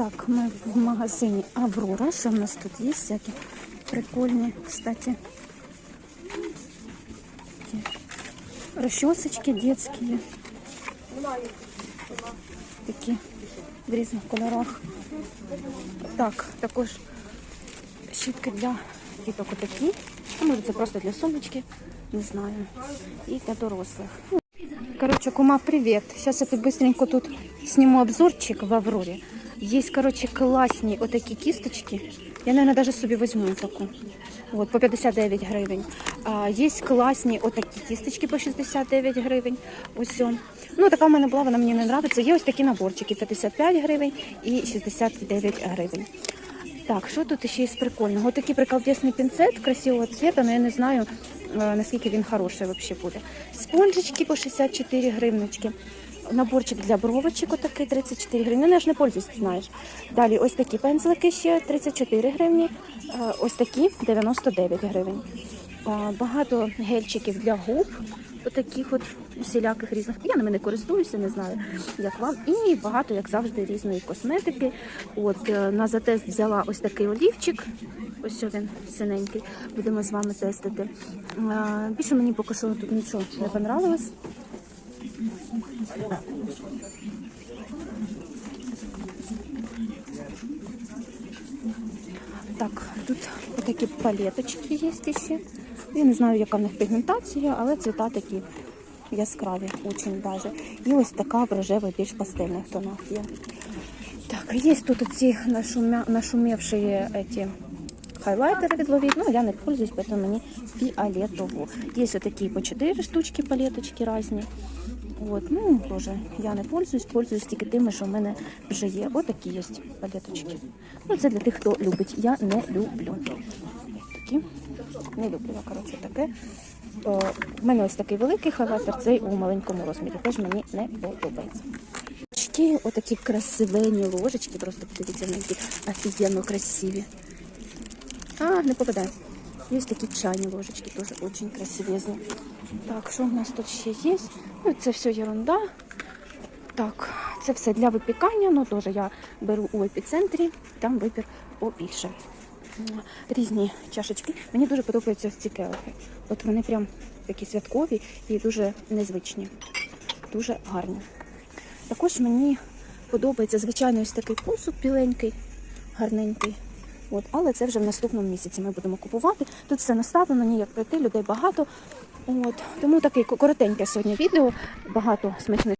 Так, ми в магазині Аврора. Що в нас тут є? Всякі прикольні, кстати. Такі Розчосочки детські. Такі в різних кольорах. Так, також щітки для діток отакі. А може це просто для сумочки, не знаю. І для дорослих. Короче, кума, привет. Сейчас я тут быстренько тут сниму обзорчик в Авроре. Есть, короче, классные вот такие кисточки. Я, наверное, даже собі возьму таку. Вот, по 59 гривень. А, є класні отакі кісточки по 69 гривень. Ось. Ну, така в мене була, вона мені не подобається. Є ось такі наборчики 55 гривень і 69 гривень. Так, що тут ще є прикольного? Ось такий приколдесний пінцет красивого цвета, але я не знаю, е, наскільки він хороший взагалі буде. Спонжички по 64 гривнички. Наборчик для бровочок отакий 34 гривні. Ну, я ж не пользуюсь, знаєш. Далі ось такі пензлики ще 34 гривні, е, ось такі 99 гривень. Е, Багато гельчиків для губ, отаких от усіляких різних. Я ними не користуюся, не знаю, як вам. І багато, як завжди, різної косметики. От е, на затест взяла ось такий олівчик. Ось він синенький. Будемо з вами тестити. Більше мені поки що тут нічого не понравилось. Так, тут такі палеточки є ще. Я не знаю, яка в них пігментація, але цвіта такі яскраві, очень даже. І ось така в рожевих, більш пастельних тонах є. Так, є тут ці нашумя... нашумевші эти хайлайтери від Ловіт. Ну, я не пользуюсь, поэтому мені фіолетово. Є отакі по 4 штучки палеточки різні. От, ну, теж я не пользуюсь, пользуюсь тільки тими, що в мене вже є. Отакі є палеточки. Ну, це для тих, хто любить. Я не люблю. Такі. Не люблю коротше, таке. В мене ось такий великий хайлайтер, цей у маленькому розмірі. Теж мені не подобається. Отакі красивені ложечки, просто подивіться, вони які офігенно красиві. А, не попадає. Є такі чайні ложечки, теж дуже красивезні. Так, що в нас тут ще є? Ну, це все ерунда. Так, це все для випікання, ну теж я беру у епіцентрі, там вибір побільше. Різні чашечки. Мені дуже подобаються ці келихи. От вони прям такі святкові і дуже незвичні, дуже гарні. Також мені подобається звичайно ось такий посуд біленький, гарненький. От, але це вже в наступному місяці ми будемо купувати. Тут все наставлено, ніяк пройти, людей багато. От, тому таке коротеньке сьогодні відео, багато смачних.